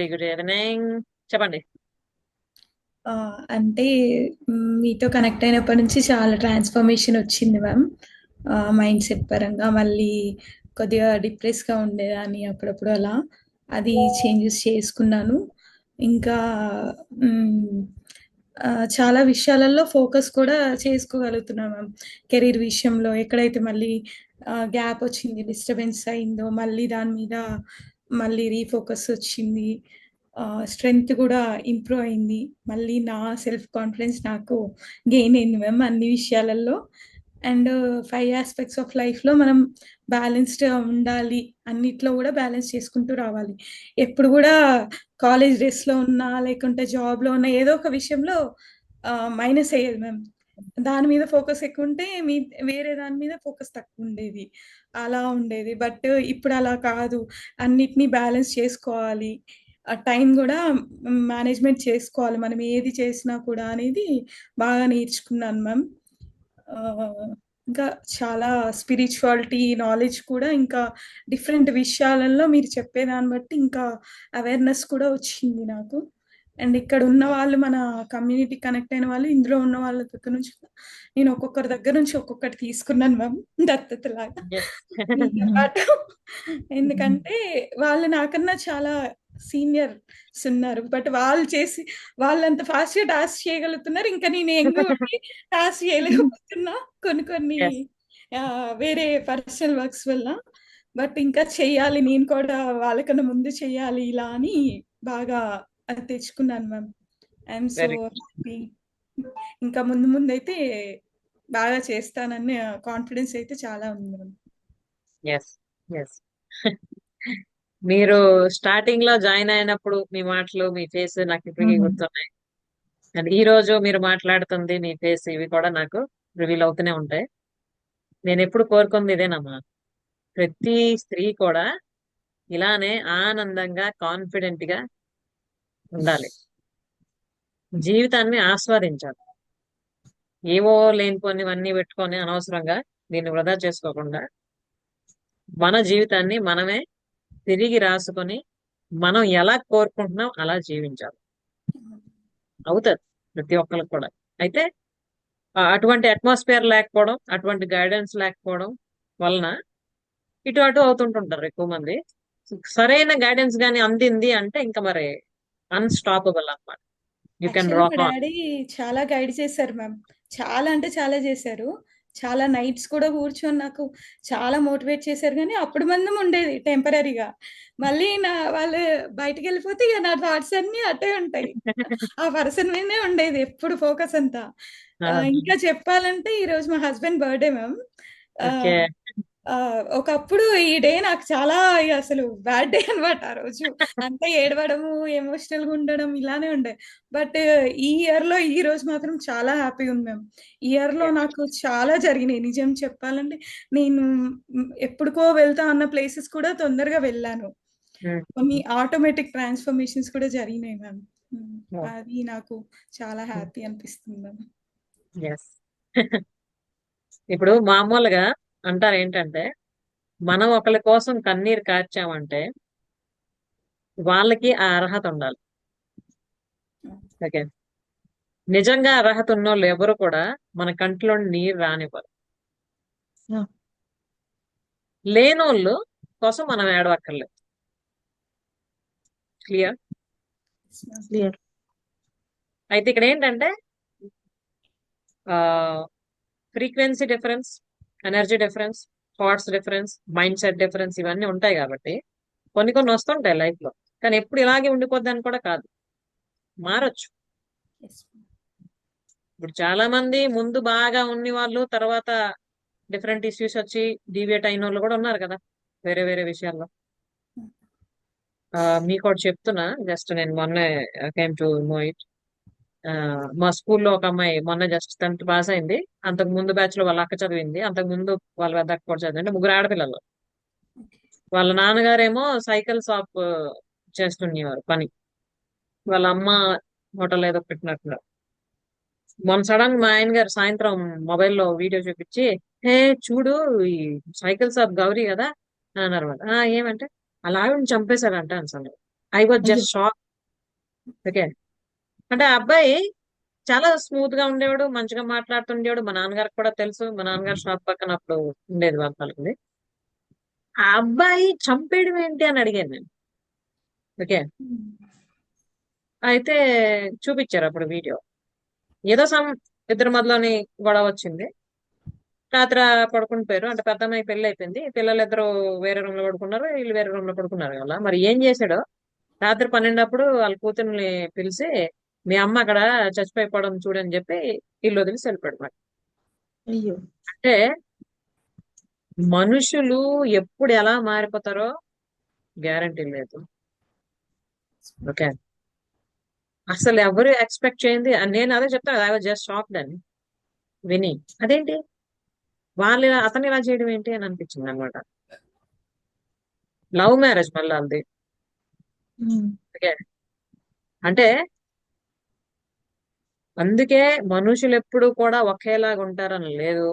Very good evening చెప్పండి. అంటే మీతో కనెక్ట్ అయినప్పటి నుంచి చాలా ట్రాన్స్ఫర్మేషన్ వచ్చింది మ్యామ్ మైండ్ సెట్ పరంగా మళ్ళీ కొద్దిగా డిప్రెస్గా ఉండేదాన్ని అప్పుడప్పుడు అలా. అది చేంజెస్ చేసుకున్నాను. ఇంకా చాలా విషయాలలో ఫోకస్ కూడా చేసుకోగలుగుతున్నాను మ్యామ్ కెరీర్ విషయంలో ఎక్కడైతే మళ్ళీ గ్యాప్ వచ్చింది డిస్టర్బెన్స్ అయిందో మళ్ళీ దాని మీద మళ్ళీ రీఫోకస్ వచ్చింది. స్ట్రెంగ్త్ కూడా ఇంప్రూవ్ అయింది. మళ్ళీ నా సెల్ఫ్ కాన్ఫిడెన్స్ నాకు గెయిన్ అయింది మ్యామ్ అన్ని విషయాలలో. అండ్ ఫైవ్ ఆస్పెక్ట్స్ ఆఫ్ లైఫ్లో మనం బ్యాలెన్స్డ్ ఉండాలి. అన్నిట్లో కూడా బ్యాలెన్స్ చేసుకుంటూ రావాలి. ఎప్పుడు కూడా కాలేజ్ డేస్లో ఉన్నా లేకుంటే జాబ్లో ఉన్నా ఏదో ఒక విషయంలో మైనస్ అయ్యేది మ్యామ్. దాని మీద ఫోకస్ ఎక్కువ ఉంటే మీ వేరే దాని మీద ఫోకస్ తక్కువ ఉండేది అలా ఉండేది. బట్ ఇప్పుడు అలా కాదు. అన్నిటినీ బ్యాలెన్స్ చేసుకోవాలి. ఆ టైం కూడా మేనేజ్మెంట్ చేసుకోవాలి. మనం ఏది చేసినా కూడా అనేది బాగా నేర్చుకున్నాను మ్యామ్. ఇంకా చాలా స్పిరిచువాలిటీ నాలెడ్జ్ కూడా ఇంకా డిఫరెంట్ విషయాలలో మీరు చెప్పేదాన్ని బట్టి ఇంకా అవేర్నెస్ కూడా వచ్చింది నాకు. అండ్ ఇక్కడ ఉన్న వాళ్ళు మన కమ్యూనిటీ కనెక్ట్ అయిన వాళ్ళు ఇందులో ఉన్న వాళ్ళ దగ్గర నుంచి నేను ఒక్కొక్కరి దగ్గర నుంచి ఒక్కొక్కటి తీసుకున్నాను మ్యామ్ దత్తతలాగా. మీతో పాటు ఎందుకంటే వాళ్ళు నాకన్నా చాలా సీనియర్స్ ఉన్నారు. బట్ వాళ్ళు చేసి వాళ్ళంత ఫాస్ట్గా టాస్క్ చేయగలుగుతున్నారు. ఇంకా నేను యంగ్ టాస్క్ చేయలేకపోతున్నా. కొన్ని కొన్ని వేరే పర్సనల్ వర్క్స్ వల్ల. బట్ ఇంకా చెయ్యాలి నేను కూడా వాళ్ళకన్నా ముందు చెయ్యాలి ఇలా అని బాగా అది తెచ్చుకున్నాను ma'am. I'm so Very happy. ఇంకా ముందు ముందు అయితే బాగా చేస్తానని కాన్ఫిడెన్స్ అయితే చాలా ఉంది మ్యామ్. ఎస్ ఎస్ మీరు స్టార్టింగ్లో జాయిన్ అయినప్పుడు మీ మాటలు మీ ఫేస్ నాకు ఇప్పటికీ గుర్తున్నాయి. అండ్ ఈ రోజు మీరు మాట్లాడుతుంది మీ ఫేస్ ఇవి కూడా నాకు రివీల్ అవుతూనే ఉంటాయి. నేను ఎప్పుడు కోరుకుంది ఇదేనమ్మా ప్రతి స్త్రీ కూడా ఇలానే ఆనందంగా కాన్ఫిడెంట్గా ఉండాలి. జీవితాన్ని ఆస్వాదించాలి. ఏవో లేనిపోనివన్నీ పెట్టుకొని అనవసరంగా దీన్ని వృధా చేసుకోకుండా మన జీవితాన్ని మనమే తిరిగి రాసుకొని మనం ఎలా కోరుకుంటున్నాం అలా జీవించాలి. అవుతుంది ప్రతి ఒక్కరికి కూడా. అయితే అటువంటి అట్మాస్ఫియర్ లేకపోవడం అటువంటి గైడెన్స్ లేకపోవడం వలన ఇటు అటు అవుతుంటుంటారు ఎక్కువ మంది. సరైన గైడెన్స్ కానీ అందింది అంటే ఇంకా మరి అన్స్టాపబుల్ అన్నమాట. యూ కెన్ రాక్ డాడీ చాలా గైడ్ చేశారు మ్యామ్. చాలా అంటే చాలా చేశారు. చాలా నైట్స్ కూడా కూర్చొని నాకు చాలా మోటివేట్ చేశారు కానీ అప్పుడు మందం ఉండేది టెంపరీగా. మళ్ళీ నా వాళ్ళు బయటికి వెళ్ళిపోతే ఇక నా థాట్స్ అన్ని అటే ఉంటాయి. ఆ పర్సన్ మీదనే ఉండేది ఎప్పుడు ఫోకస్ అంతా. ఇంకా చెప్పాలంటే ఈ రోజు మా హస్బెండ్ బర్త్డే మ్యామ్. ఒకప్పుడు ఈ డే నాకు చాలా అసలు బ్యాడ్ డే అనమాట ఆ రోజు. అంతా ఏడవడము ఎమోషనల్గా ఉండడం ఇలానే ఉండే. బట్ ఈ ఇయర్లో ఈ రోజు మాత్రం చాలా హ్యాపీగా ఉంది మ్యామ్. ఈ ఇయర్లో నాకు చాలా జరిగినాయి. నిజం చెప్పాలంటే నేను ఎప్పుడుకో వెళ్తా అన్న ప్లేసెస్ కూడా తొందరగా వెళ్ళాను. కొన్ని ఆటోమేటిక్ ట్రాన్స్ఫర్మేషన్స్ కూడా జరిగినాయి మ్యామ్. అది నాకు చాలా హ్యాపీ అనిపిస్తుంది మ్యామ్. ఇప్పుడు మామూలుగా అంటారు ఏంటంటే మనం ఒకరి కోసం కన్నీరు కార్చామంటే వాళ్ళకి ఆ అర్హత ఉండాలి. ఓకే. నిజంగా అర్హత ఉన్నోళ్ళు ఎవరు కూడా మన కంటిలో నీరు రానివ్వరు. లేనోళ్ళు కోసం మనం ఏడవక్కర్లేదు. క్లియర్? క్లియర్. అయితే ఇక్కడ ఏంటంటే frequency difference energy difference thoughts difference mind set difference ఇవన్నీ ఉంటాయి కాబట్టి కొన్ని కొన్ని వస్తుంటాయి లైఫ్లో. కానీ ఎప్పుడు ఇలాగే ఉండిపోద్దని కూడా కాదు. మారొచ్చు. ఇప్పుడు చాలా మంది ముందు బాగా ఉన్న వాళ్ళు తర్వాత డిఫరెంట్ ఇష్యూస్ వచ్చి డీవియేట్ అయిన వాళ్ళు కూడా ఉన్నారు కదా వేరే వేరే విషయాల్లో. ఆ, మీకు ఒకటి చెప్తున్నా. జస్ట్ నేను మొన్నే కేమ్ టు నో ఇట్ మా స్కూల్లో ఒక అమ్మాయి మొన్న జస్ట్ టెన్త్ పాస్ అయింది. అంతకు ముందు బ్యాచ్లో వాళ్ళ అక్క చదివింది. అంతకు ముందు వాళ్ళ పెద్ద అక్క కూడా చదివింది. అంటే ముగ్గురు ఆడపిల్లలు. వాళ్ళ నాన్నగారేమో సైకిల్ షాప్ చేస్తుండేవారు పని. వాళ్ళ అమ్మ హోటల్ ఏదో పెట్టినట్టున్నారు. మొన్న సడన్ మా ఆయన గారు సాయంత్రం మొబైల్లో వీడియో చూపించి హే చూడు ఈ సైకిల్ షాప్ గౌరీ కదా అని అన్నారు. "ఆ, ఏమంటే? అలా ఆవిడని చంపేశాడంట అసలు I was just shock okay అంటే ఆ అబ్బాయి చాలా స్మూత్గా ఉండేవాడు మంచిగా మాట్లాడుతుండేవాడు. మా నాన్నగారికి కూడా తెలుసు. మా నాన్నగారు షాప్ పక్కన అప్పుడు ఉండేది వాళ్ళ పలుకుంది ఆ అబ్బాయి చంపేయడం ఏంటి అని అడిగాను నేను. ఓకే? అయితే చూపించారు అప్పుడు వీడియో. ఏదో సమ్ ఇద్దరి మధ్యలోని గొడవ వచ్చింది. రాత్రి పడుకుని పోయారు. అంటే పెద్ద అమ్మాయి పెళ్ళి అయిపోయింది. పిల్లలు ఇద్దరు వేరే రూమ్లో పడుకున్నారు. వీళ్ళు వేరే రూమ్లో పడుకున్నారు కదా మరి ఏం చేశాడో? రాత్రి పన్నెండప్పుడు వాళ్ళ కూతుర్ని పిలిచి మీ అమ్మ అక్కడ చచ్చిపోయిపోవడం చూడని చెప్పి ఇల్లు వదిలి వెళ్ళిపోయాడు అయ్యో. అంటే మనుషులు ఎప్పుడు ఎలా మారిపోతారో గ్యారంటీ లేదు. ఓకే. అసలు ఎవరు ఎక్స్పెక్ట్ చేయండి నేను అదే చెప్తాను ఐ వాజ్ జస్ట్ షాక్డ్ అని. విని. అదేంటి? వాళ్ళు ఇలా- అతను ఇలా చేయడం ఏంటి అని అనిపించింది అనమాట లవ్ మ్యారేజ్ మళ్ళీ. ఓకే. అంటే అందుకే మనుషులు ఎప్పుడు కూడా ఒకేలాగా ఉంటారని లేదు.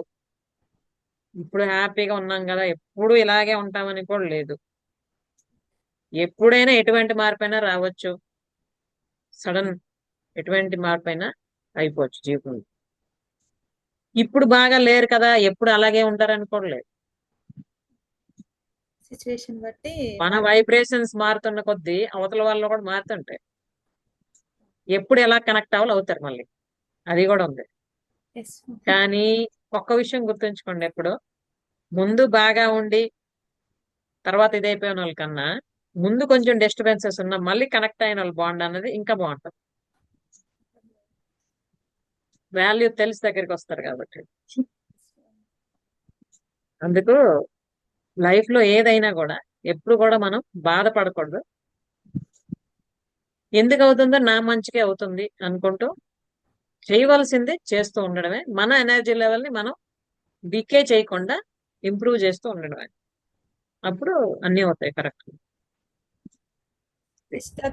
ఇప్పుడు హ్యాపీగా ఉన్నాం కదా ఎప్పుడు ఇలాగే ఉంటామని కూడా లేదు. ఎప్పుడైనా ఎటువంటి మార్పైనా రావచ్చు. సడన్ ఎటువంటి మార్పైనా అయిపోవచ్చు జీవితంలో. ఇప్పుడు బాగా లేరు కదా ఎప్పుడు అలాగే ఉంటారని కూడా లేదు. సిచ్యువేషన్ బట్టి మన వైబ్రేషన్స్ మారుతున్న కొద్దీ అవతల వాళ్ళు కూడా మారుతుంటాయి. ఎప్పుడు ఎలా కనెక్ట్ అవ్వాలి అవుతారు మళ్ళీ. అది కూడా ఉంది. కానీ ఒక్క విషయం గుర్తుంచుకోండి ఎప్పుడు. ముందు బాగా ఉండి తర్వాత ఇదైపోయిన వాళ్ళకన్నా ముందు కొంచెం డిస్టర్బెన్సెస్ ఉన్న మళ్ళీ కనెక్ట్ అయిన వాళ్ళు బాండ్ అన్నది ఇంకా బాగుంటుంది. వాల్యూ తెలిసి దగ్గరికి వస్తారు కాబట్టి. అందుకు లైఫ్లో ఏదైనా కూడా ఎప్పుడు కూడా మనం బాధపడకూడదు. ఎందుకు అవుతుందో నా మంచికే అవుతుంది అనుకుంటూ చేయవలసింది చేస్తూ ఉండడమే. మన ఎనర్జీ లెవెల్ని మనం డికే చేయకుండా ఇంప్రూవ్ చేస్తూ ఉండడమే. అప్పుడు అన్నీ అవుతాయి కరెక్ట్.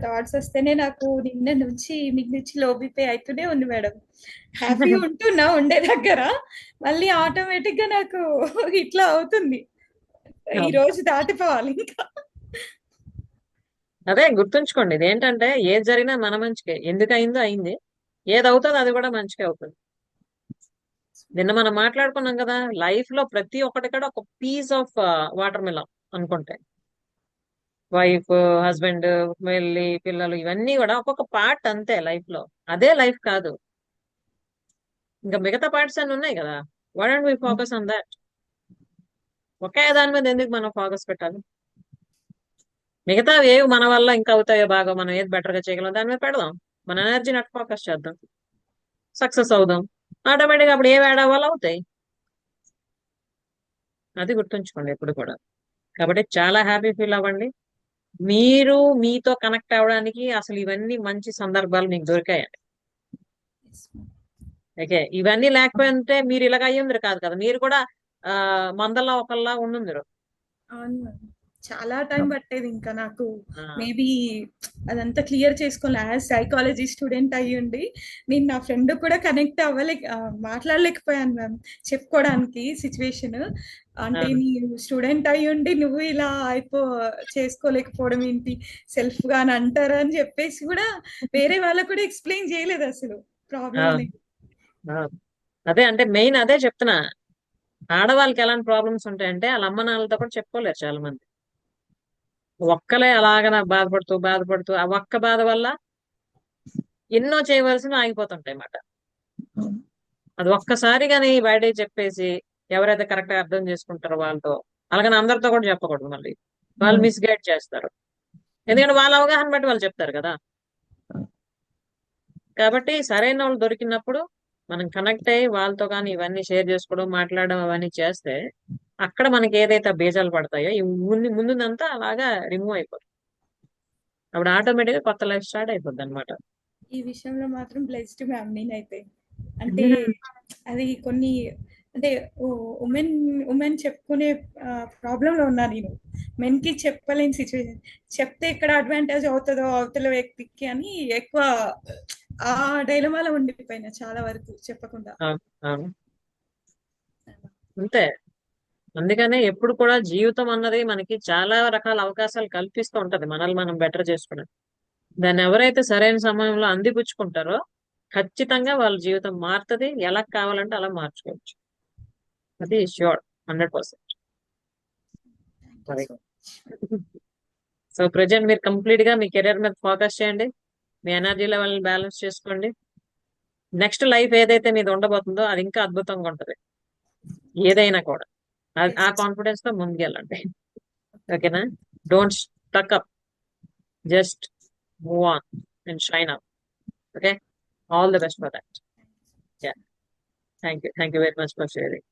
థాట్స్ వస్తేనే నాకు నిన్న నుంచి మీకు నుంచి లో బీపీ అవుతూనే ఉంది మేడం. హ్యాపీ ఉంటున్నా ఉండే దగ్గర. మళ్ళీ ఆటోమేటిక్గా నాకు ఇట్లా అవుతుంది. ఈ రోజు దాటిపోవాలి ఇంకా. అదే గుర్తుంచుకోండి ఇది ఏంటంటే ఏది జరిగినా మన మంచికే. ఎందుకు అయిందో అయింది. ఏది అవుతుంది అది కూడా మంచిగా అవుతుంది. నిన్న మనం మాట్లాడుకున్నాం కదా లైఫ్లో ప్రతి ఒక్కటి కూడా ఒక పీస్ ఆఫ్ వాటర్ మిలన్ అనుకుంటే. వైఫ్ హస్బెండ్ వెళ్ళి పిల్లలు ఇవన్నీ కూడా ఒక్కొక్క పార్ట్ అంతే లైఫ్లో. అదే లైఫ్ కాదు. ఇంకా మిగతా పార్ట్స్ అన్ని ఉన్నాయి కదా. Why don't we focus on that ఒకే దాని మీద ఎందుకు మనం ఫోకస్ పెట్టాలి? మిగతా ఏవి మన వల్ల ఇంకా అవుతాయో బాగా మనం ఏది బెటర్గా చేయగలం దాని మీద పెడదాం. మన ఎనర్జీని అటు ఫోకస్ చేద్దాం. సక్సెస్ అవుదాం. ఆటోమేటిక్ అప్పుడు ఏ యాడ్ అవ్వాలో అవుతాయి. అది గుర్తుంచుకోండి ఎప్పుడు కూడా. కాబట్టి చాలా హ్యాపీ ఫీల్ అవ్వండి. మీరు మీతో కనెక్ట్ అవ్వడానికి అసలు ఇవన్నీ మంచి సందర్భాలు మీకు దొరికాయండి. ఓకే ఇవన్నీ లేకపోతే మీరు ఇలాగ అయ్యిందరు కాదు కదా. మీరు కూడా మందల్లో ఒకళ్ళలా ఉండుందరు. చాలా టైం పట్టేది ఇంకా నాకు. మేబీ అదంతా క్లియర్ చేసుకోవాలి యాజ్ సైకాలజీ స్టూడెంట్ అయ్యి ఉండి నేను నా ఫ్రెండ్ కూడా కనెక్ట్ అవ్వలేక ఆ, మాట్లాడలేకపోయాను మ్యామ్ చెప్పుకోవడానికి సిచ్యువేషన్. అంటే. నీ స్టూడెంట్ అయ్యి ఉండి నువ్వు ఇలా అయిపో చేసుకోలేకపోవడం ఏంటి? సెల్ఫ్గా అని అంటారా అని చెప్పేసి కూడా వేరే వాళ్ళకు కూడా ఎక్స్ప్లెయిన్ చేయలేదు అసలు. ప్రాబ్లం. అదే అంటే మెయిన్ అదే చెప్తున్నా. ఆడవాళ్ళకి ఎలాంటి ప్రాబ్లమ్స్ ఉంటాయంటే వాళ్ళ అమ్మ నాన్నలతో కూడా చెప్పుకోలేరు చాలా మంది ఒక్కలే అలాగ బాధపడుతూ బాధపడుతూ ఆ ఒక్క బాధ వల్ల ఎన్నో చేయవలసిన ఆగిపోతుంటాయి అన్నమాట అవును. అది ఒక్కసారి కానీ బయట చెప్పేసి ఎవరైతే కరెక్ట్గా అర్థం చేసుకుంటారో వాళ్ళతో అలాగని అందరితో కూడా చెప్పకూడదు మళ్ళీ వాళ్ళు. మిస్గైడ్ చేస్తారు ఎందుకంటే వాళ్ళ అవగాహన బట్టి వాళ్ళు చెప్తారు కదా కాబట్టి సరైన వాళ్ళు దొరికినప్పుడు మనం కనెక్ట్ అయ్యి వాళ్ళతో కానీ ఇవన్నీ షేర్ చేసుకోవడం మాట్లాడడం అవన్నీ చేస్తే అక్కడ మనకి ఏదైతే బీజాలు పడతాయో ఈ ముందు ముందుదంతా అలాగా రిమూవ్ అయిపోతుంది అప్పుడు ఆటోమేటిక్గా కొత్త లైఫ్ స్టార్ట్ అయిపోద్ది అనమాట ఈ విషయంలో మాత్రం బ్లెస్డ్ మ్యామ్ నేనైతే. అంటే అది కొన్ని అంటే ఉమెన్ ఉమెన్ చెప్పుకునే ప్రాబ్లంలో ఉన్నా నేను. మెన్కి చెప్పలేని సిచ్యువేషన్ చెప్తే ఎక్కడ అడ్వాంటేజ్ అవుతుందో అవతల వ్యక్తికి అని ఎక్కువ ఆ డైలమాలో ఉండిపోయినా చాలా వరకు చెప్పకుండా. అంతే. అందుకనే ఎప్పుడు కూడా జీవితం అన్నది మనకి చాలా రకాల అవకాశాలు కల్పిస్తూ ఉంటది. మనల్ని మనం బెటర్ చేసుకునే దాన్ని ఎవరైతే సరైన సమయంలో అందిపుచ్చుకుంటారో ఖచ్చితంగా వాళ్ళ జీవితం మారుతుంది. ఎలా కావాలంటే అలా మార్చుకోవచ్చు. అది sure hundred percent so present మీరు కంప్లీట్గా మీ కెరీర్ మీద ఫోకస్ చేయండి. మీ ఎనర్జీ లెవెల్ బ్యాలెన్స్ చేసుకోండి. నెక్స్ట్ లైఫ్ ఏదైతే మీది ఉండబోతుందో అది ఇంకా అద్భుతంగా ఉంటది. ఏదైనా కూడా. ఆ- కాన్ఫిడెన్స్తో ముందుకెళ్ళండి. ఓకేనా? Don't stuck up just move on and shine up okay all the best for that thank you thank you very much for sharing